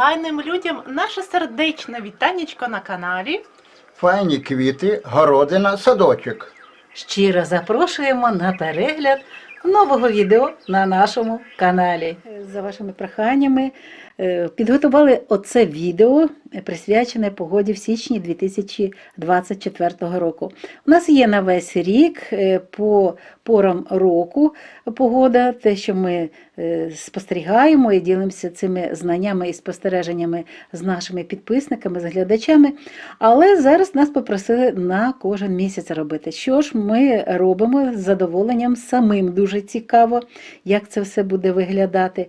файним людям наше сердечне вітанечко на каналі. Файні квіти, городина, садочок. Щиро запрошуємо на перегляд нового відео на нашому каналі. За вашими проханнями е, підготували оце відео, е, присвячене погоді в січні 2024 року. У нас є на весь рік е, по порам року погода, те, що ми е, спостерігаємо і ділимося цими знаннями і спостереженнями з нашими підписниками, з глядачами. Але зараз нас попросили на кожен місяць робити. Що ж ми робимо з задоволенням самим дуже цікаво, як це все буде виглядати.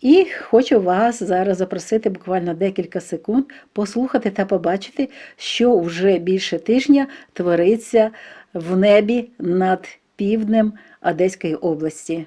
І хочу вас зараз запросити буквально декілька секунд послухати та побачити, що вже більше тижня твориться в небі над півднем Одеської області.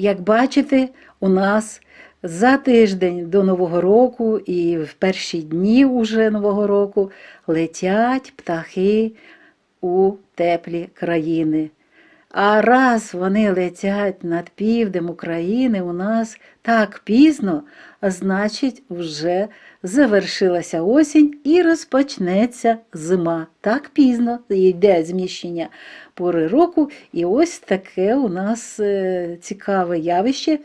Як бачите, у нас за тиждень до Нового року і в перші дні уже Нового року летять птахи у теплі країни. А раз вони летять над півднем України у нас так пізно, значить, вже завершилася осінь і розпочнеться зима. Так пізно йде зміщення пори року, і ось таке у нас е, цікаве явище.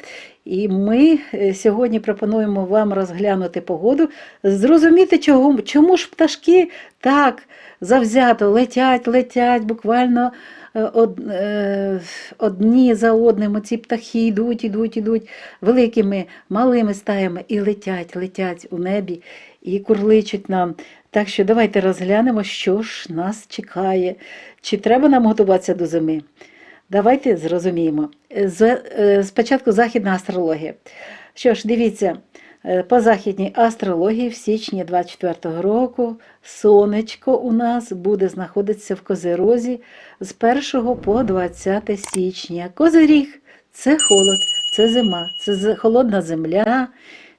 І ми е, сьогодні пропонуємо вам розглянути погоду, зрозуміти, чого, чому ж пташки так завзято летять, летять, буквально одні за одним ці птахи йдуть, йдуть, йдуть великими, малими стаями і летять, летять у небі і курличуть нам. Так що давайте розглянемо, що ж нас чекає. Чи треба нам готуватися до зими? Давайте зрозуміємо. Е, спочатку західна астрологія. Що ж, дивіться, е, по західній астрології в січні 24 року сонечко у нас буде знаходитися в Козирозі з 1 по 20 січня. Козиріг це холод, це зима, це холодна земля,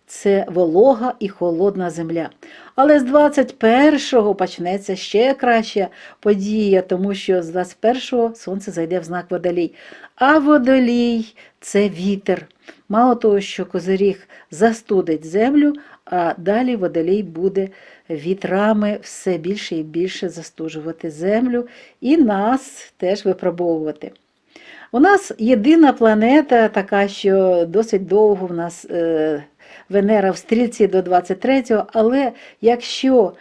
це волога і холодна земля. Але з 21-го почнеться ще краща подія, тому що з 21-го сонце зайде в знак водолій. А водолій це вітер. Мало того, що козиріг застудить землю, а далі водолій буде вітрами все більше і більше застужувати землю і нас теж випробовувати. У нас єдина планета, така, що досить довго в нас е, Венера в стрільці до 23-го, але якщо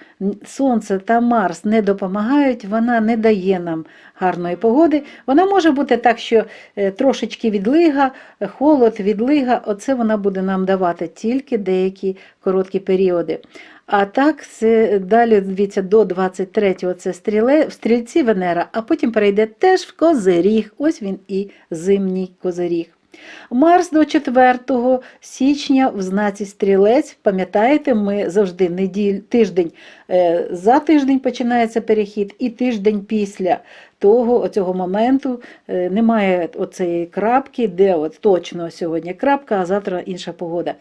Сонце та Марс не допомагають, вона не дає нам гарної погоди. Вона може бути так, що е, трошечки відлига, е, холод, відлига, оце вона буде нам давати тільки деякі короткі періоди. А так, це далі дивіться, до 23-го це стріле, в стрільці Венера, а потім перейде теж в козиріг. Ось він і зимній козиріг. Марс до 4 січня в знаці стрілець. Пам'ятаєте, ми завжди неділь, тиждень е, за тиждень починається перехід, і тиждень після того оцього моменту е, немає оцеї крапки, де от точно сьогодні крапка, а завтра інша погода.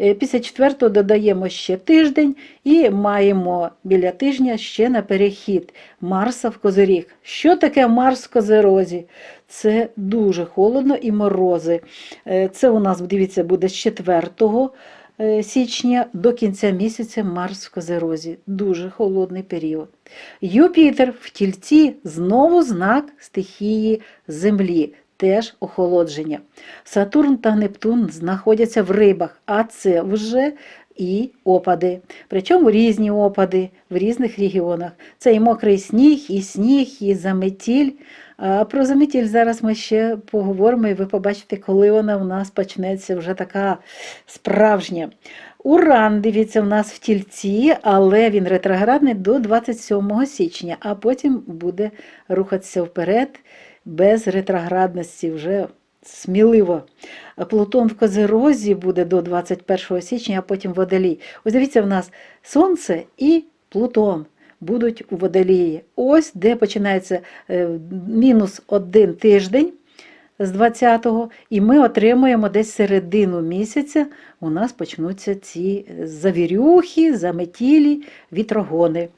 Е, Після четвертого додаємо ще тиждень і маємо біля тижня ще на перехід Марса в Козиріг. Що таке Марс в Козирозі? Це дуже холодно і морози. Е, Це у нас, дивіться, буде з 4 е, січня до кінця місяця Марс в Козирозі. Дуже холодний період. Юпітер в тільці знову знак стихії Землі. Теж охолодження. Сатурн та Нептун знаходяться в рибах, а це вже і опади. Причому різні опади в різних регіонах. Це і мокрий сніг, і сніг, і заметіль. Про заметіль зараз ми ще поговоримо, і ви побачите, коли вона у нас почнеться вже така справжня. Уран, дивіться, у нас в тільці, але він ретроградний до 27 січня, а потім буде рухатися вперед без ретроградності вже сміливо. Плутон в Козирозі буде до 21 січня, а потім Водолій. Ось дивіться, в нас Сонце і Плутон будуть у Водолії. Ось де починається е, мінус один тиждень з 20-го, і ми отримуємо десь середину місяця. У нас почнуться ці завірюхи, заметілі, вітрогони.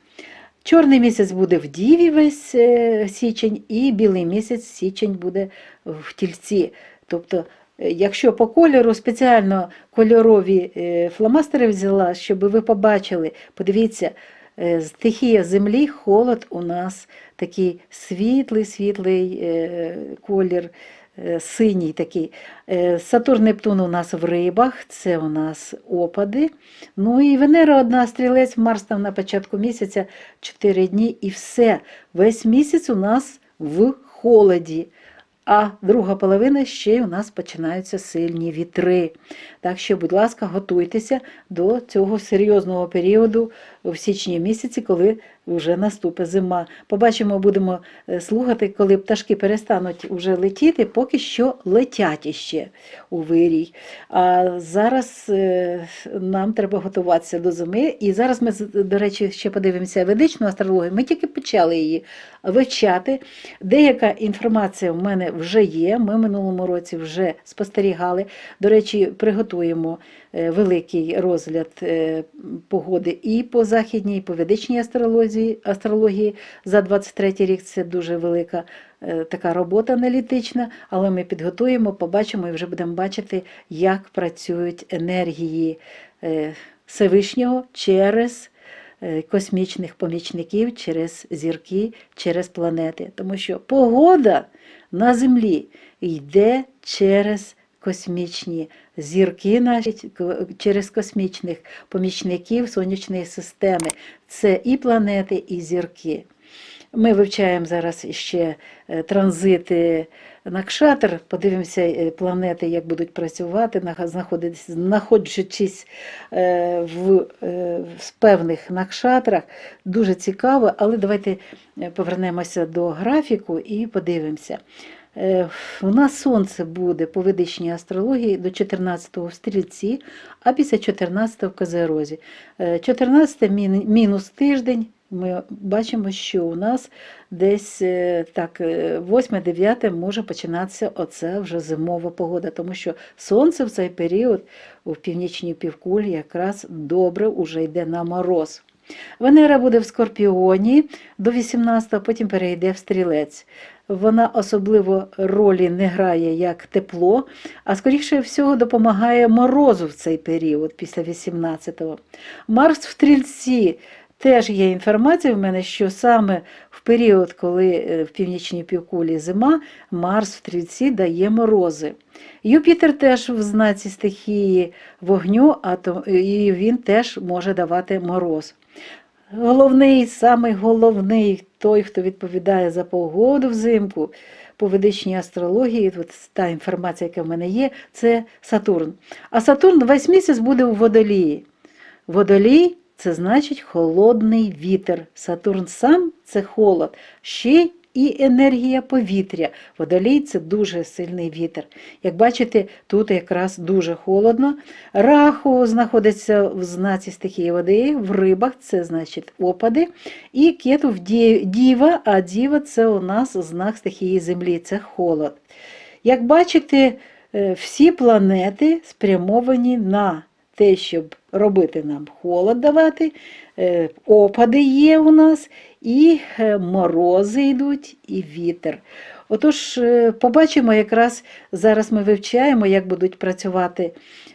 Чорний місяць буде в Діві весь е, січень, і білий місяць січень буде в тільці. Тобто, е, якщо по кольору спеціально кольорові фломастери взяла, щоб ви побачили, подивіться, стихія землі, холод у нас такий світлий, світлий е, колір, е, синій такий. Е, Сатурн Нептун у нас в рибах, це у нас опади. Ну і Венера одна стрілець, Марс там на початку місяця 4 дні, і все. Весь місяць у нас в холоді. А друга половина ще у нас починаються сильні вітри. Так що, будь ласка, готуйтеся до цього серйозного періоду в січні місяці, коли вже наступить зима. Побачимо, будемо е, слухати, коли пташки перестануть уже летіти, поки що летять іще у вирій. А зараз е, нам треба готуватися до зими. І зараз ми, до речі, ще подивимося ведичну астрологію. Ми тільки почали її вивчати. Деяка інформація в мене вже є. Ми минулому році вже спостерігали. До речі, приготуємо великий розгляд е, погоди і по західній, і по ведичній астрології. астрології. За 23 рік це дуже велика е, така робота аналітична, але ми підготуємо, побачимо і вже будемо бачити, як працюють енергії е, Всевишнього через е, космічних помічників, через зірки, через планети. Тому що погода на Землі йде через космічні зірки, наші, через космічних помічників сонячної системи. Це і планети, і зірки. Ми вивчаємо зараз ще е, транзити Накшатр, подивимося е, планети, як будуть працювати, знаходячись е, в, певних накшатрах. Дуже цікаво, але давайте повернемося до графіку і подивимося. Е, У нас сонце буде по ведичній астрології до 14-го в стрільці, а після 14-го в Козерозі. 14 мінус тиждень. Ми бачимо, що у нас десь е, так, 8-9 може починатися оця вже зимова погода, тому що сонце в цей період у північній півкулі якраз добре уже йде на мороз. Венера буде в Скорпіоні до 18-го, потім перейде в стрілець. Вона особливо ролі не грає як тепло, а скоріше всього допомагає морозу в цей період після 18-го. Марс в стрільці Теж є інформація в мене, що саме в період, коли е, в північній півкулі зима, Марс в стрільці дає морози. Юпітер теж в знаці стихії вогню, і він теж може давати мороз. Головний, самий головний, той, хто відповідає за погоду взимку, по ведичній астрології, от та інформація, яка в мене є, це Сатурн. А Сатурн весь місяць буде у водолії. Водолій це значить холодний вітер. Сатурн сам це холод, ще і енергія повітря. Водолій це дуже сильний вітер. Як бачите, тут якраз дуже холодно. Раху знаходиться в знаці стихії води, в рибах це значить опади. І кету в діва, а діва це у нас знак стихії землі, це холод. Як бачите, е, всі планети спрямовані на те, щоб робити нам холод давати, е, опади є у нас, і е, морози йдуть, і вітер. Отож, е, побачимо, якраз зараз ми вивчаємо, як будуть працювати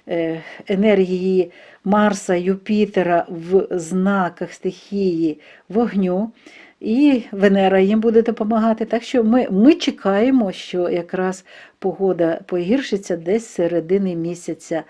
е, енергії Марса, Юпітера в знаках стихії вогню. І Венера їм буде допомагати. Так що ми, ми чекаємо, що якраз погода погіршиться десь середини місяця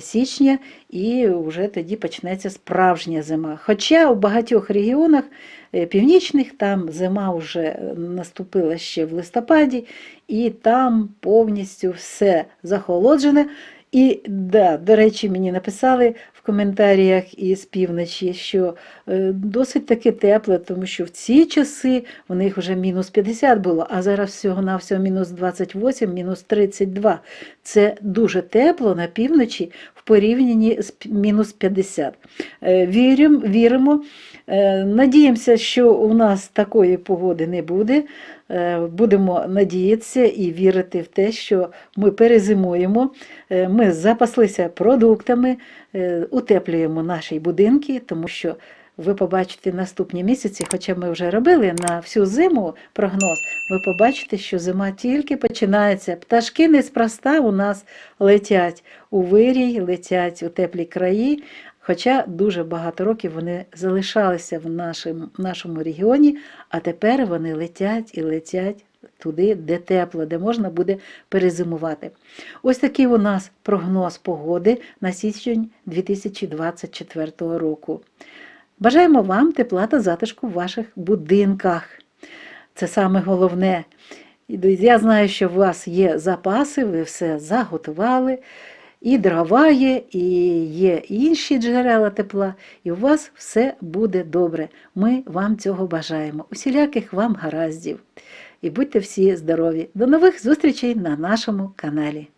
січня, і вже тоді почнеться справжня зима. Хоча у багатьох регіонах північних там зима вже наступила ще в листопаді, і там повністю все захолоджене. І да, до речі, мені написали в коментарях із півночі, що е, досить таки тепло, тому що в ці часи у них вже мінус 50 було, а зараз всього-навсього мінус 28, мінус 32. Це дуже тепло на півночі в порівнянні з мінус 50. Е, Віримо, віримо, е, надіємося, що у нас такої погоди не буде. Е, будемо надіятися і вірити в те, що ми перезимуємо. Е, Ми запаслися продуктами, е, утеплюємо наші будинки, тому що ви побачите наступні місяці, хоча ми вже робили на всю зиму прогноз, ви побачите, що зима тільки починається. Пташки неспроста у нас летять у вирій, летять у теплі краї. Хоча дуже багато років вони залишалися в нашому, нашому регіоні, а тепер вони летять і летять туди, де тепло, де можна буде перезимувати. Ось такий у нас прогноз погоди на січень 2024 року. Бажаємо вам тепла та затишку в ваших будинках. Це саме головне. Я знаю, що у вас є запаси, ви все заготували, і дрова є, і є інші джерела тепла, і у вас все буде добре. Ми вам цього бажаємо. Усіляких вам гараздів. І будьте всі здорові. До нових зустрічей на нашому каналі.